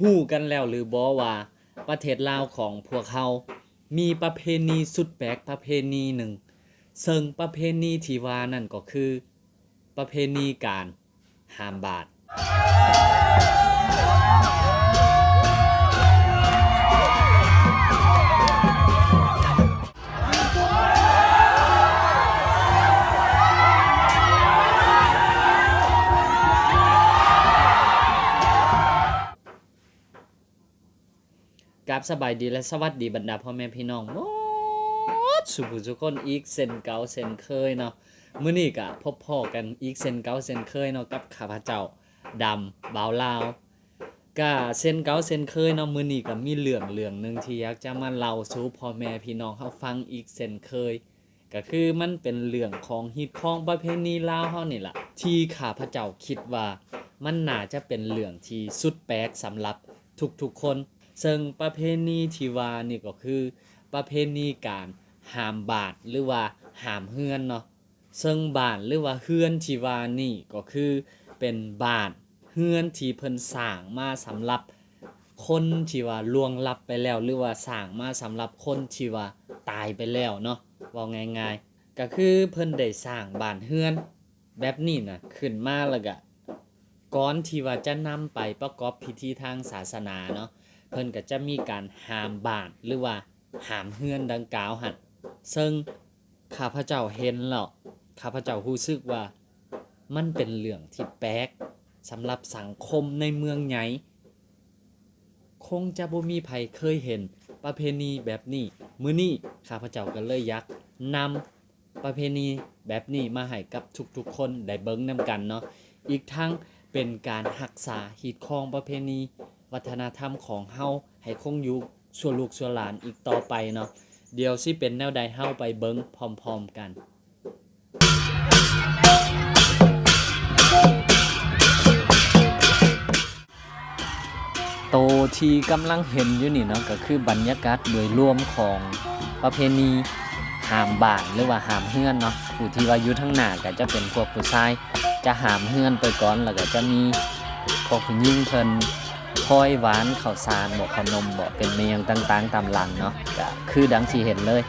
หู้กันแล้วหรือบอว่าประเทศลาวของพวกเขา มีประเพณีสุดแปลกประเพณีหนึ่ง ซึ่งประเพณีที่ว่านั่นก็คือ ประเพณีการหามบาท สบายดีและสวัสดีบรรดาพ่อแม่พี่น้องหมดสุขุทุกคนอีกเซนเก่าเซนเคยเนาะมื้อนี้ก็พบพ่อกันอีกเซนเก่าเซนเคยเนาะกับข้าพเจ้าดำบ่าวลาวก็เซนเก่าเซนเคยเนาะมื้อนี้ก็มีเรื่องเรื่องหนึงที่อยากจะมาเล่าสู่พ่อแม่พี่น้องเฮาฟังอีกเซนเคย ก็คือมันเป็นเรื่องของฮิตของประเพณีลาวเฮานี่ล่ะที่ข้าพเจ้าคิดว่ามันน่าจะเป็นเรื่องที่สุดแปลกสำหรับทุกๆคน ซึ่งประเพณีที่ว่านี่ก็คือ ประเพณีการหามบาทหรือว่าหามเฮือนเนาะซึ่งบานหรือว่าเฮือนที่ว่านี่ก็คือเป็นบานเฮือนที่เพิ่นสร้างมาสำหรับคนที่ว่าล่วงลับไปแล้ว หรือว่าสร้างมาสำหรับคนที่ว่าตายไปแล้วเนาะว่าง่ายๆ ก็คือเพิ่นได้สร้างบ้านเฮือน แบบนี้น่ะขึ้นมาแล้วก็ก่อนที่ว่าจะนำไปประกอบพิธีทางศาสนาเนาะ เพิ่นก็จะมีการหามบานหรือว่าหามเฮือนดังกล่าวหันซึ่งข้าพเจ้าเห็นแล้วข้าพเจ้ารู้สึกว่ามันเป็นเรื่องที่แปลกสำหรับสังคมในเมืองใหญ่คงจะบ่มีไผเคยเห็นประเพณีแบบนี้มื้อนี้ข้าพเจ้าก็เลยอยากนำประเพณีแบบนี้มาให้กับทุกๆคนได้เบิ่งนํกันเนาะอีกทั้งเป็นการรักษาฮีดคองประเพณี วัฒนธรรมของเฮาให้คงอยู่ส่วนลูกส่วนหลานอีกต่อไปเนาะเดี๋ยวสิเป็นแนวใดเฮาไปเบิ่งพร้อมๆกันโตที่กำลังเห็นอยู่นี่เนาะก็คือบรรยากาศโดยรวมของประเพณีหามบานหรือว่าหามเฮือนเนาะผู้ที่ว่าอยู่ทั้งหน้าก็จะเป็นพวกผู้ชาย จะหามเฮือนไปก่อนแล้วก็จะมีพวกผู้หญิงเพิ่น คอยหวานข้าวสารบอกขนมบอกเป็นเมียงต่างๆตามหลังเนาะก็คือดังที่เห็นเลย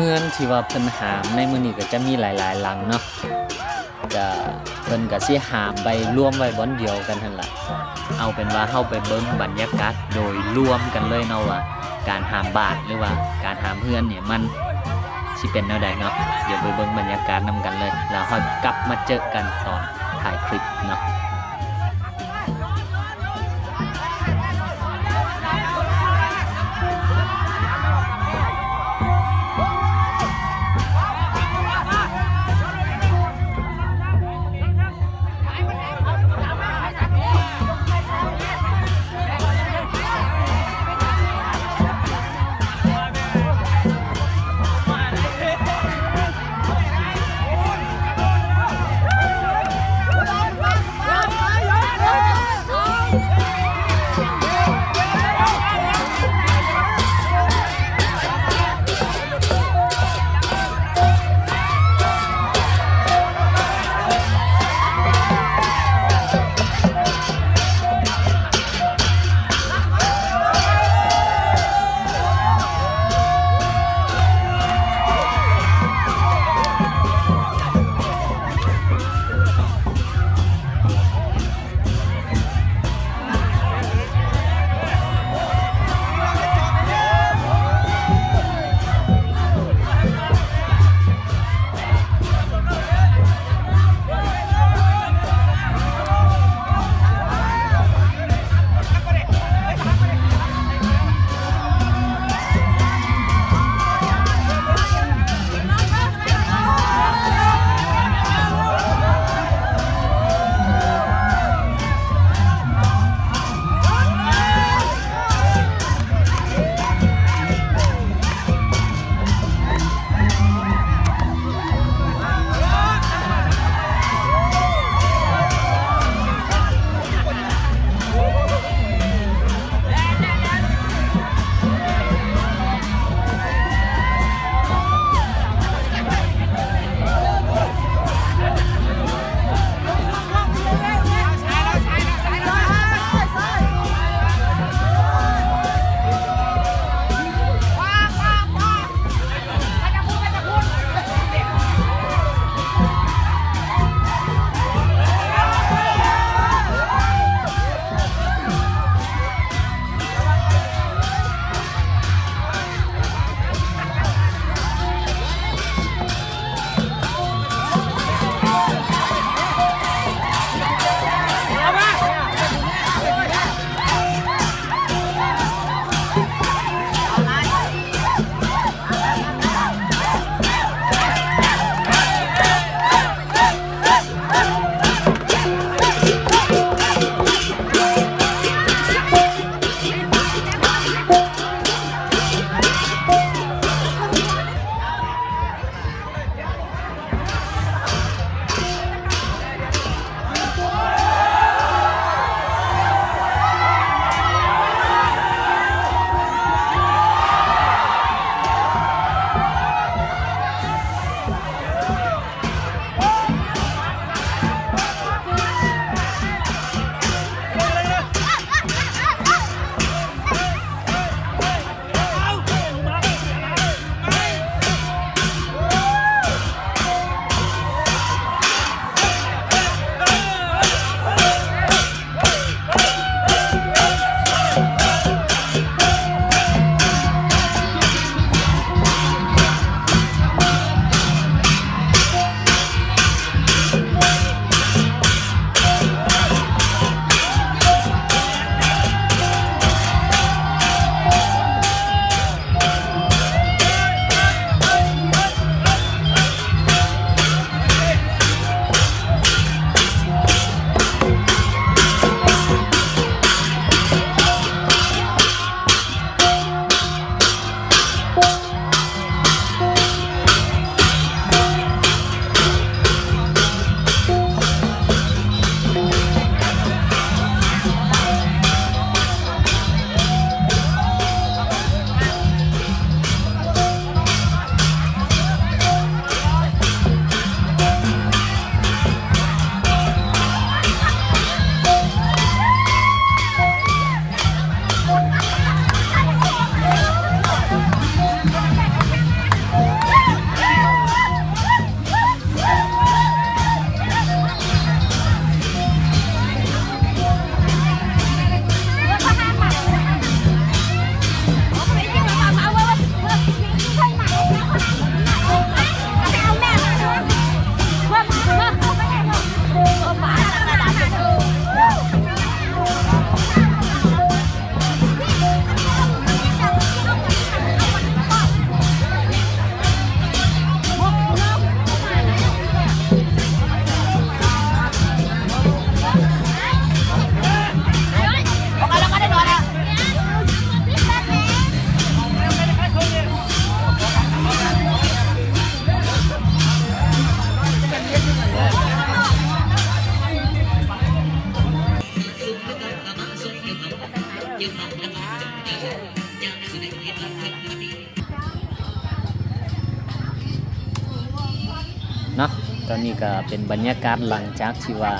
เพื่อนที่ว่าเพิ่นหามในมื้อนี้ก็จะมีหลายๆหลังเนาะก็เพิ่นก็สิหามไปรวมไว้บอนเดียวกันหั่นล่ะเอาเป็นว่าเฮาไปเบิ่งบรรยากาศโดยรวมกันเลยเนาะว่า การหามบานหรือว่าการหามเพื่อนเนี่ยมันสิเป็นแนวใดเนาะเดี๋ยวไปเบิ่งบรรยากาศนํกันเลย แล้วค่อยกลับมาเจอกันตอนถ่ายคลิปเนาะ ตอนนี้ก็เป็นบรรยากาศหลังจากที่ว่า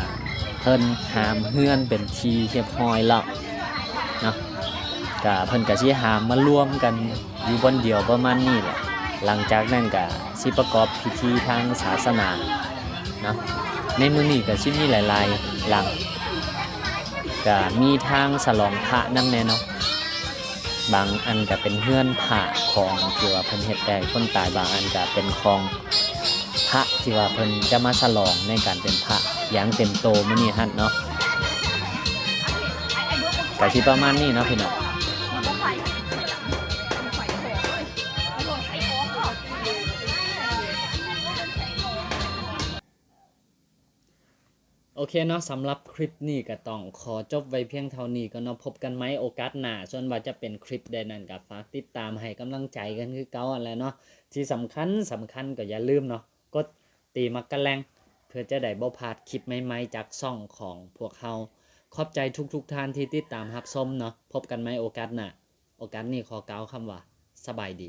เพิ่นหามเฮือนเป็นทีเรียบร้อยแล้วเนาะก็เพิ่นก็สิหามมารวมกันอยู่บนเดียวประมาณนี้แหละหลังจากนั้นก็สิประกอบพิธีทางศาสนาเนาะในมื้อนี้ก็สิมีหลายๆหลังก็มีทางฉลองพระนำแน่เนาะบางอันก็เป็นเฮือนพระของที่ว่าเพิ่นเฮ็ดแต่คนตายบางอันก็เป็นของ พระที่ว่าเพิ่นจะมาฉลองในการเป็นพระอย่างเต็มโตมื้อนี้ฮั่นเนาะก็สิประมาณนี้เนาะพี่น้องโอเคเนาะสำหรับคลิปนี้ก็ต้องขอจบไว้เพียงเท่านี้ก็เนาะพบกันไหมโอกาสหน้าส่วนว่าจะเป็นคลิปใดนั้นก็ฝากติดตามให้กำลังใจกันคือเก่าอันแหละเนาะที่สำคัญสำคัญก็อย่าลืมเนาะ กดตีมักกะแรงเพื่อจะได้บ่พลาดคลิปใหม่ๆจากช่องของพวกเขาขอบใจทุกๆท่านที่ติดตามรับชมเนาะพบกันไหมโอกาสหน้าโอกาสนี้ขอกล่าวคำว่า สบายดี